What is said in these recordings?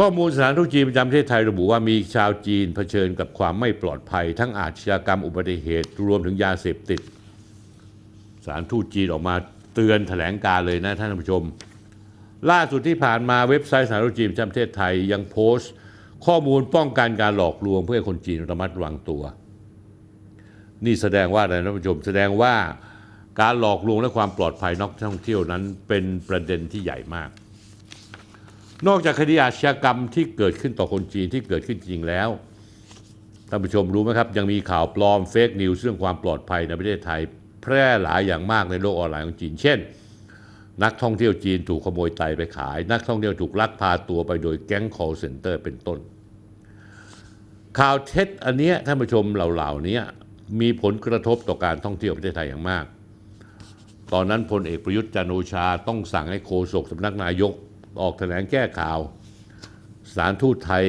ข้อมูลสถานทูตจีนประจำประเทศไทยระบุว่ามีชาวจีนเผชิญกับความไม่ปลอดภัย ทั้งอาชญากรรมอุบัติเหตุรวมถึงยาเสพติดสถารทูตจีนออกมาเตือนแถลงการเลยนะท่านผู้ชม ล่าสุดที่ผ่านมาเว็บไซต์สถานทูตจีนประจำประเทศไทยยังโพสต์ ข้อมูลป้องกันการหลอกลวงเพื่อคนจีนระมัดระวังตัว นี่แสดงว่าอะไรท่านผู้ชม แสดงว่าการหลอกลวงและความปลอดภัยนักท่องเที่ยวนั้นเป็นประเด็นที่ใหญ่มาก นอกจากคดีอาชญากรรมที่เกิดขึ้นต่อคนจีนที่เกิดขึ้นจริงแล้วท่านผู้ชมรู้ไหมครับ ยังมีข่าวปลอมเฟกนิวส์เรื่องความปลอดภัยในประเทศไทย แพร่หลายอย่างมากในโลกออนไลน์ของจีน เช่น นักท่องเที่ยวจีนถูกขโมยไตไปขาย นักท่องเที่ยวถูกลักพาตัวไปโดยแก๊ง call center เป็นต้น ข่าวเท็จอันเนี้ยท่านผู้ชมเหล่าๆนี้มีผลกระทบต่อการท่องเที่ยวประเทศไทยอย่างมาก ตอนนั้นพลเอกประยุทธ์จันโอชาต้องสั่งให้โฆษกสำนักนายก ออกแถลงแก้ข่าวสถารทูตไทย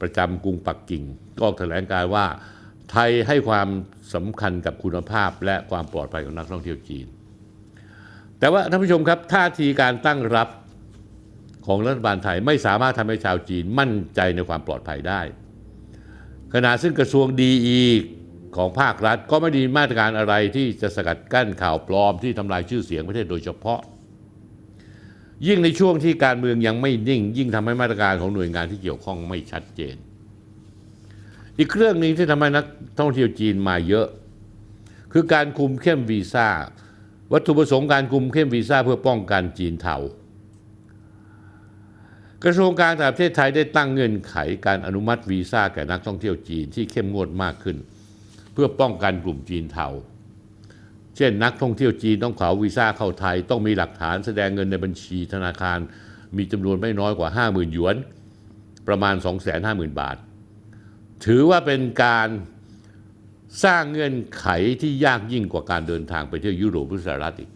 ประจำกรุงปักกิ่ง ก็ออกแถลงการว่าไทยให้ความสำคัญกับคุณภาพและความปลอดภัยของนักท่องเที่ยวจีน แต่ว่าท่านผู้ชมครับท่าทีการตั้งรับของรัฐบาลไทยไม่สามารถทำให้ชาวจีนมั่นใจในความปลอดภัยได้ ขณะซึ่งกระทรวงดีอีของภาครัฐก็ไม่ได้มีมาตรการอะไรที่จะสกัดกั้นข่าวปลอมที่ทำลายชื่อเสียงประเทศโดยเฉพาะ ยิ่งในช่วงที่การเมืองยังไม่นิ่ง ยิ่งทำให้มาตรการของหน่วยงานที่เกี่ยวข้องไม่ชัดเจน อีกเรื่องหนึ่งที่ทำให้นักท่องเที่ยวจีนมาเยอะ คือการคุมเข้มวีซ่า วัตถุประสงค์การคุมเข้มวีซ่าเพื่อป้องกันจีนเทากระทรวงการต่างประเทศไทยได้ตั้งเงื่อนไขการอนุมัติวีซ่าแก่นักท่องเที่ยวจีนที่เข้มงวดมากขึ้น เพื่อป้องกันกลุ่มจีนเทา เช่น นักท่องเที่ยวจีนต้องขอวีซ่าเข้าไทย ต้องมีหลักฐานแสดงเงินในบัญชีธนาคาร มีจำนวนไม่น้อยกว่า 50,000หยวน ประมาณ 250,000 บาท ถือว่าเป็นการสร้างเงื่อนไขที่ยากยิ่งกว่าการเดินทางไปเที่ยวยุโรปหรือสหรัฐอีก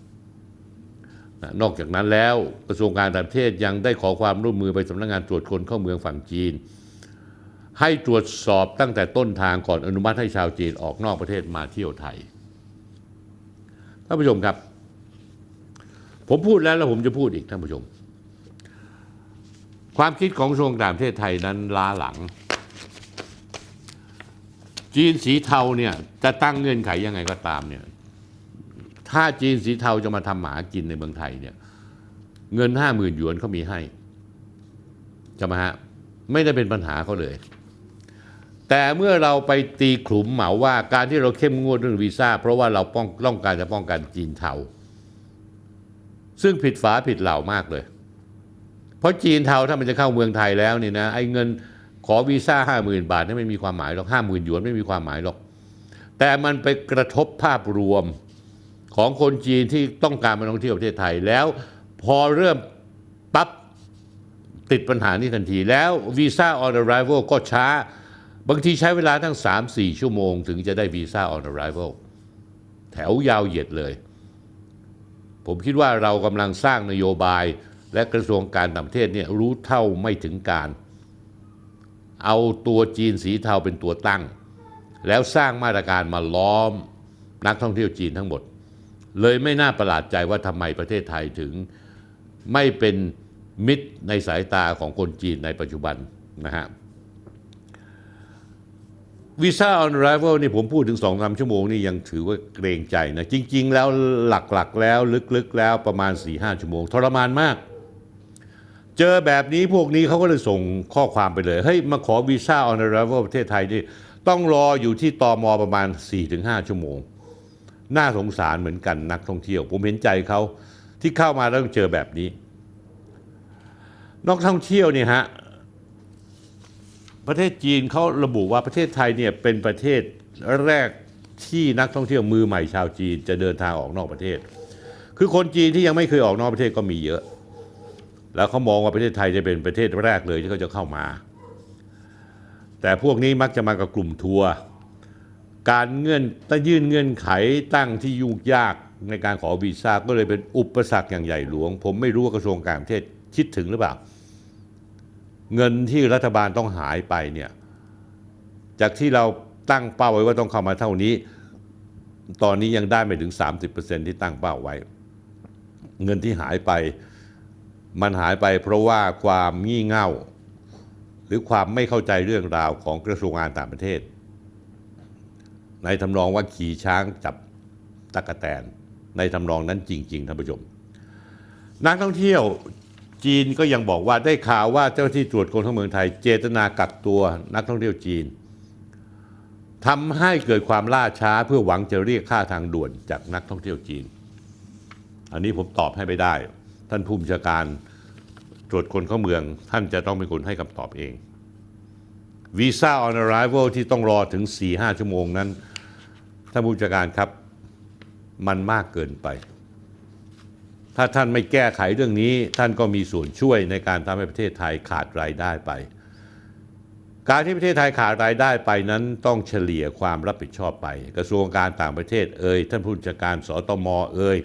นอกจากนั้นแล้วกระทรวงการต่างประเทศยังได้ขอความร่วมมือไปสำนักงานตรวจคนเข้าเมืองฝั่งจีน ให้ตรวจสอบตั้งแต่ต้นทางก่อนอนุมัติให้ชาวจีนออกนอกประเทศมาเที่ยวไทยานผู้ชมครับ ผมพูดแล้วแล้วผมจะพูดอีกท่านผู้ชม ความคิดของกระทรวงต่างประเทศไทยนั้นล้าหลัง จีนสีเทาเนี่ยจะตั้งเงื่อนไขยังไงก็ตามเนี่ยถ้าจีนสีเทาจะมาทำหมากินในเมืองไทยเนี่ยเงินห้าหมื่นหยวนเขามีให้จะมาฮะไม่ได้เป็นปัญหาเขาเลย แต่เมื่อเราไปตีขลุ่มเหมาว่าการที่เราเข้มงวดเรื่องวีซ่า เพราะว่าเราป้องต้องการจะป้องกันจีนเทาซึ่งผิดฝาผิดเหล่ามากเลย เพราะจีนเทาถ้ามันจะเข้าเมืองไทยแล้วนี่นะไอ้เงินขอวีซ่าห้าหมื่นบาทนี่ไม่มีความหมายหรอกห้าหมื่นหยวนไม่มีความหมายหรอก แต่มันไปกระทบภาพรวมของคนจีนที่ต้องการมาท่องเที่ยวประเทศไทยแล้ว พอเริ่มปั๊บติดปัญหานี้ทันที แล้ววีซ่าออน r r i v a l ก็ช้า บางทีใช้เวลาทั้ง 3-4 ชั่วโมง ถึงจะได้วีซ่าออน r r i v a l แถวยาวเหยียดเลย ผมคิดว่าเรากำลังสร้างนโยบายและกระทรวงการต่างประเทศเนี่ยรู้เท่าไม่ถึงการ เอาตัวจีนสีเทาเป็นตัวตั้ง แล้วสร้างมาตรการมาล้อมนักท่องเที่ยวจีนทั้งหมด เลยไม่น่าประหลาดใจว่าทำไมประเทศไทยถึงไม่เป็นมิตรในสายตาของคนจีนในปัจจุบันนะฮะ วีซ่าออนไรเวลนี่ผมพูดถึงสองสามชั่วโมงนี่ยังถือว่าเกรงใจนะ จริง ๆ แล้วหลักๆ แล้วลึกๆ แล้วประมาณ4ี่ห้าชั่วโมง ทรมานมาก เจอแบบนี้พวกนี้เขาก็เลยส่งข้อความไปเลย เฮ้ย มาขอวีซ่าออนไรเวลประเทศไทยนี่ต้องรออยู่ที่ตอมอประมาณ 4-5 ชั่วโมง น่าสงสารเหมือนกันนักท่องเที่ยว ผมเห็นใจเขาที่เข้ามาแล้วต้องเจอแบบนี้นักท่องเที่ยวเนี่ยฮะ ประเทศจีนเขาระบุว่าประเทศไทยเนี่ยเป็นประเทศแรกที่นักท่องเที่ยวมือใหม่ชาวจีนจะเดินทางออกนอกประเทศ คือคนจีนที่ยังไม่เคยออกนอกประเทศก็มีเยอะ แล้วเขามองว่าประเทศไทยจะเป็นประเทศแรกเลยที่เขาจะเข้ามา แต่พวกนี้มักจะมากับกลุ่มทัวร์ การเงื่อนต้ยื่นเงื่อนไขตั้งที่ยุ่งยากในการขอวีซ่าก็เลยเป็นอุปสรรคอย่างใหญ่หลวง ผมไม่รู้ว่ากระทรวงการต่างประเทศคิดถึงหรือเปล่า เงินที่รัฐบาลต้องหายไปเนี่ยจากที่เราตั้งเป้าไว้ว่าต้องเข้ามาเท่านี้ ตอนนี้ยังได้ไม่ถึง 30%ที่ตั้งเป้าไว้ เงินที่หายไป มันหายไปเพราะว่าความงี่เง่า หรือความไม่เข้าใจเรื่องราวของกระทรวงการต่างประเทศ ในทำนองว่าขี่ช้างจับตะกะแตน ในทำนองนั้นจริง ๆท่านผู้ชมนักท่องเที่ยว จีนก็ยังบอกว่าได้ข่าวว่าเจ้าที่ตรวจคนเข้าเมืองไทย เจตนากักตัวนักท่องเที่ยวจีนทำให้เกิดความล่าช้าเพื่อหวังจะเรียกค่าทางด่วนจากนักท่องเที่ยวจีน อันนี้ผมตอบให้ไม่ได้ ท่านผู้บัญชาการตรวจคนเข้าเมือง ท่านจะต้องเป็นคนให้คำตอบเองวีซ่า on arrival ที่ต้องรอถึง 4-5 ชั่วโมงนั้นท่านผู้บัญชาการครับ มันมากเกินไป ถ้าท่านไม่แก้ไขเรื่องนี้ ท่านก็มีส่วนช่วยในการทำให้ประเทศไทยขาดรายได้ไป การที่ประเทศไทยขาดรายได้ไปนั้นต้องเฉลี่ยความรับผิดชอบไป กระทรวงการต่างประเทศเอ่ยท่านผู้จัดการสตมเอ่ย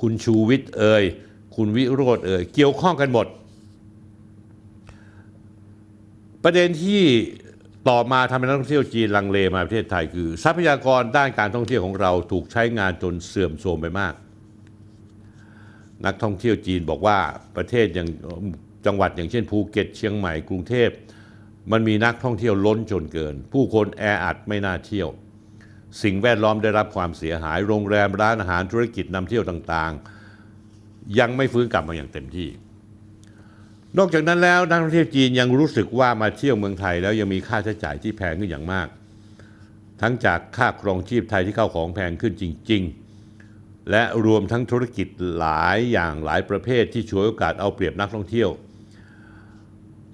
คุณชูวิทย์เอ่ยคุณวิโรธเอ่ยเกี่ยวข้องกันหมด ประเด็นที่ต่อมาทำให้นักท่องเที่ยวจีนลังเลมาประเทศไทย คือ ทรัพยากรด้านการท่องเที่ยวของเราถูกใช้งานจนเสื่อมโทรมไปมาก นักท่องเที่ยวจีนบอกว่าประเทศอย่างจังหวัดอย่างเช่นภูเก็ตเชียงใหม่กรุงเทพมันมีนักท่องเที่ยวล้นจนเกิน ผู้คนแออัดไม่น่าเที่ยว สิ่งแวดล้อมได้รับความเสียหาย โรงแรมร้านอาหารธุรกิจนำเที่ยวต่างๆ ยังไม่ฟื้นกลับมาอย่างเต็มที่ นอกจากนั้นแล้วนักท่องเที่ยวจีนยังรู้สึกว่ามาเที่ยวเมืองไทยแล้วยังมีค่าใช้จ่ายที่แพงขึ้นอย่างมาก ทั้งจากค่าครองชีพไทยที่เข้าของแพงขึ้นจริง ๆ และรวมทั้งธุรกิจหลายอย่างหลายประเภทที่ช่วยโอกาสเอาเปรียบนักท่องเที่ยว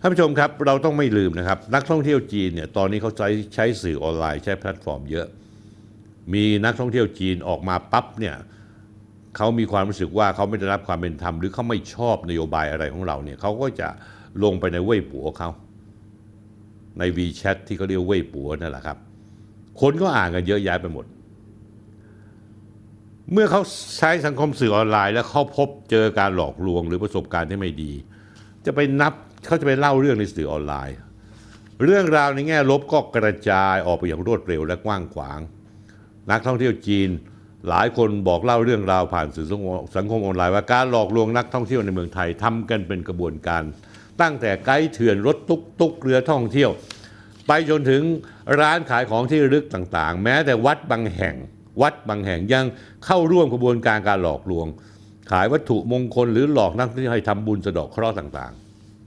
ท่านผู้ชมครับเราต้องไม่ลืมนะครับ นักท่องเที่ยวจีนเนี่ยตอนนี้เขาใช้ใช้สื่อออนไลน์ใช้แพลตฟอร์มเยอะ มีนักท่องเที่ยวจีนออกมาปั๊บเนี่ยเขามีความรู้สึกว่าเขาไม่ได้รับความเป็นธรรมหรือเขาไม่ชอบนโยบายอะไรของเราเนี่ยเขาก็จะลงไปในเว่ยปัวเขาใน WeChat ที่เขาเรียกเว่ยปัวนั่นแหละครับ คนก็อ่านกันเยอะแยะไปหมด เมื่อเขาใช้สังคมสื่อออนไลน์ แล้วเขาพบเจอการหลอกลวงหรือประสบการณ์ที่ไม่ดี จะไปนับเขาจะไปเล่าเรื่องในสื่อออนไลน์ เรื่องราวในแง่ลบก็กระจายออกไปอย่างรวดเร็วและกว้างขวาง นักท่องเที่ยวจีน หลายคนบอกเล่าเรื่องราวผ่านสื่อสังคมออนไลน์ว่าการหลอกลวงนักท่องเที่ยวในเมืองไทยทำกันเป็นกระบวนการ ตั้งแต่ไกด์เถื่อนรถตุกตุกเรือท่องเที่ยว ไปจนถึงร้านขายของที่ระลึกต่างๆ แม้แต่วัดบางแห่ง วัดบางแห่งยังเข้าร่วมกระบวนการการหลอกลวง ขายวัตถุมงคลหรือหลอกนักท่องเที่ยวให้ทำบุญสะดาะเคราะห์ต่าง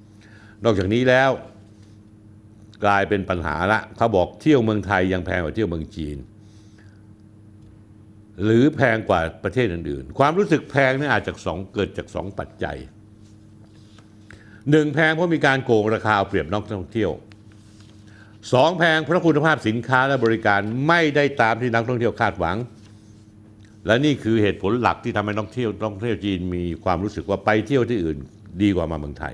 ๆ นอกจากนี้แล้วกลายเป็นปัญหาละเขาบอกเที่ยวเมืองไทยยังแพงกว่าเที่ยวเมืองจีน หรือแพงกว่าประเทศอื่นๆ ความรู้สึกแพงนี่อาจจะสองเกิดจากสองปัจจัยหนึ่งแพงเพราะมีการโกงราคาเอาเปรียบนักท่องเที่ยว สองแพงเพราะคุณภาพสินค้าและบริการไม่ได้ตามที่นักท่องเที่ยวคาดหวัง และนี่คือเหตุผลหลักที่ทำให้นักท่องเที่ยวนักท่องเที่ยวจีนมีความรู้สึกว่าไปเที่ยวที่อื่นดีกว่ามาเมืองไทย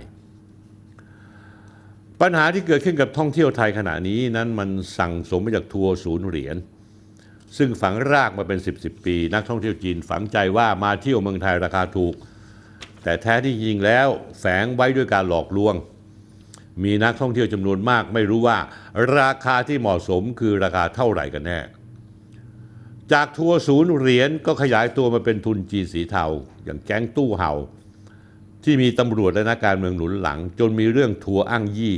ปัญหาที่เกิดขึ้นกับท่องเที่ยวไทยขณะนี้นั้นมันสั่งสมมาจากทัวร์ศูนย์เหรียญซึ่งฝังรากมาเป็น 10บสปี นักท่องเที่ยวจีนฝังใจว่ามาเที่ยวเมืองไทยราคาถูก แต่แท้ที่จริงแล้วแฝงไว้ด้วยการหลอกลวง มีนักท่องเที่ยวจำนวนมาก ไม่รู้ว่าราคาที่เหมาะสมคือราคาเท่าไหร่กันแน่ จากทัวร์ศูนย์เหรียญก็ขยายตัวมาเป็นทุนจีนสีเทา อย่างแก๊งตู้เห่า ที่มีตำรวจและนักการเมืองหนุนหลัง จนมีเรื่องทัวร์อ้างยี่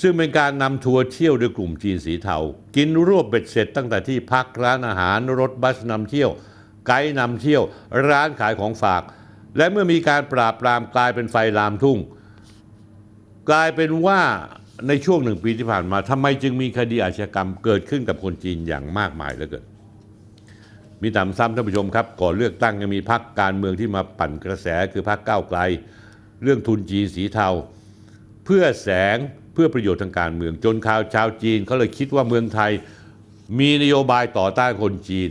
ซึ่งเป็นการนำทัวร์เที่ยวโดยกลุ่มจีนสีเทา กินรวบเบ็ดเสร็จตั้งแต่ที่พักร้านอาหารรถบัสนำเที่ยว ไกด์นำเที่ยว ร้านขายของฝาก และเมื่อมีการปราบปรามกลายเป็นไฟลามทุ่ง กลายเป็นว่าในช่วงหนึ่งปีที่ผ่านมาทำไมจึงมีคดีอาชญากรรมเกิดขึ้นกับคนจีนอย่างมากมายเหลือเกินมีตามซ้ำท่านผู้ชมครับ ก่อนเลือกตั้งยังมีพักการเมืองที่มาปั่นกระแสคือพักก้าวไกล เรื่องทุนจีนสีเทา เพื่อแสงเพื่อประโยชน์ทางการเมืองจนข่าวชาวจีนเขาเลยคิดว่าเมืองไทยมีนโยบายต่อต้านคนจีน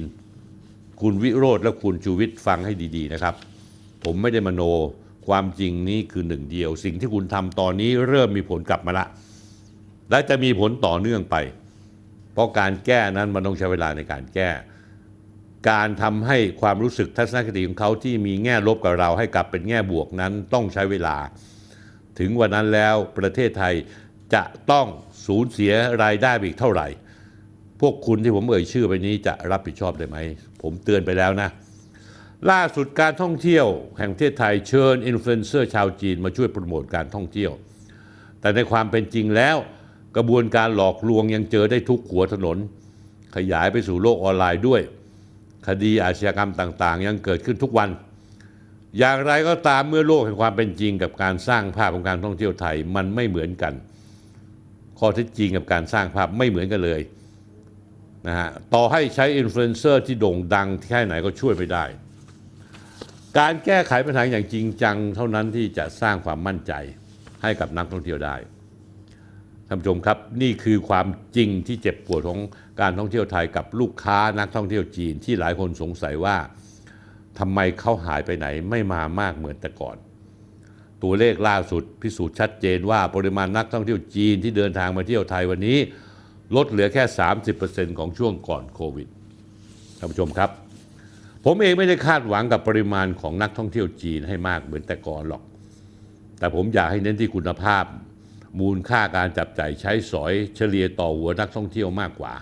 คุณวิโรธและคุณชูวิทย์ฟังให้ดี ๆ นะครับ ผมไม่ได้มโน ความจริงนี้คือหนึ่งเดียว สิ่งที่คุณทำตอนนี้เริ่มมีผลกลับมาละ และจะมีผลต่อเนื่องไป เพราะการแก้นั้นมันต้องใช้เวลาในการแก้ การทำให้ความรู้สึกทัศนคติของเขาที่มีแง่ลบกับเราให้กลับเป็นแง่บวกนั้นต้องใช้เวลา ถึงวันนั้นแล้วประเทศไทยจะต้องสูญเสียรายได้อีกเท่าไหร่ พวกคุณที่ผมเอ่ยชื่อไปนี้จะรับผิดชอบได้ไหม ผมเตือนไปแล้วนะ ล่าสุดการท่องเที่ยวแห่งประเทศไทยเชิญอินฟลูเอนเซอร์ชาวจีนมาช่วยโปรโมทการท่องเที่ยว แต่ในความเป็นจริงแล้ว กระบวนการหลอกลวงยังเจอได้ทุกหัวถนน ขยายไปสู่โลกออนไลน์ด้วย คดีอาชญากรรมต่างๆ ยังเกิดขึ้นทุกวัน อย่างไรก็ตามเมื่อโลกแห่งความเป็นจริงกับการสร้างภาพของการท่องเที่ยวไทยมันไม่เหมือนกัน ข้อเท็จจริงกับการสร้างภาพไม่เหมือนกันเลยนะฮะต่อให้ใช้อินฟลูเอนเซอร์ที่โด่งดังแค่ไหนก็ช่วยไม่ได้ การแก้ไขปัญหาอย่างจริงจังเท่านั้นที่จะสร้างความมั่นใจให้กับนักท่องเที่ยวได้ท่านผู้ชมครับนี่คือความจริงที่เจ็บปวดของการท่องเที่ยวไทยกับลูกค้านักท่องเที่ยวจีนที่หลายคนสงสัยว่าทำไมเขาหายไปไหนไม่มามากเหมือนแต่ก่อน ตัวเลขล่าสุดพิสูจน์ชัดเจนว่าปริมาณนักท่องเที่ยวจีนที่เดินทางมาเที่ยวไทยวันนี้ ลดเหลือแค่ 30%ของช่วงก่อนโควิดท่านผู้ชมครับ ผมเองไม่ได้คาดหวังกับปริมาณของนักท่องเที่ยวจีนให้มากเหมือนแต่ก่อนหรอก แต่ผมอยากให้เน้นที่คุณภาพ มูลค่าการจับจ่ายใช้สอยเฉลี่ยต่อหัวนักท่องเที่ยวมากกว่า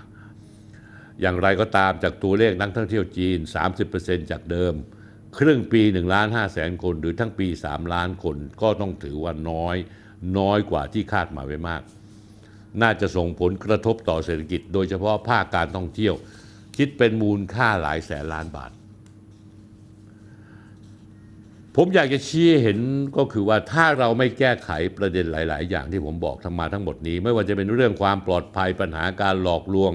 อย่างไรก็ตามจากตัวเลขนักท่องเที่ยวจีน 30%จากเดิม ครึ่งปี1ล้าน5แสนคน หรือทั้งปี 3 ล้านคนก็ต้องถือว่าน้อย น้อยกว่าที่คาดหมายไว้มาก น่าจะส่งผลกระทบต่อเศรษฐกิจ โดยเฉพาะภาคการท่องเที่ยว คิดเป็นมูลค่าหลายแสนล้านบาท ผมอยากจะชี้เห็นก็คือว่าถ้าเราไม่แก้ไขประเด็นหลาย ๆ อย่างที่ผมบอกทั้งมาทั้งหมดนี้ ไม่ว่าจะเป็นเรื่องความปลอดภัยปัญหาการหลอกลวง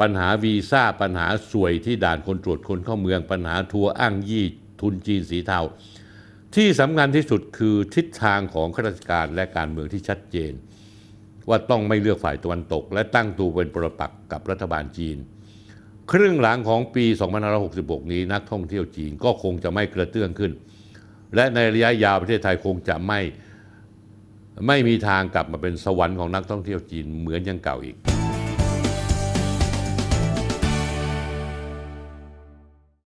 ปัญหาวีซ่าปัญหาสวยที่ด่านคนตรวจคนเข้าเมือง ปัญหาทัวร์อ้างยี่ทุนจีนสีเทาที่สำคัญที่สุดคือทิศทางของข้าราชการและการเมืองที่ชัดเจน ว่าต้องไม่เลือกฝ่ายตะวันตก และตั้งตัวเป็นปรปักษ์กับรัฐบาลจีน ครึ่งหลังของปี 2566 นี้นักท่องเที่ยวจีนก็คงจะไม่กระเตื้องขึ้น และในระยะยาวประเทศไทยคงจะไม่ไม่มีทางกลับมาเป็นสวรรค์ของนักท่องเที่ยวจีนเหมือนอย่างเก่าอีก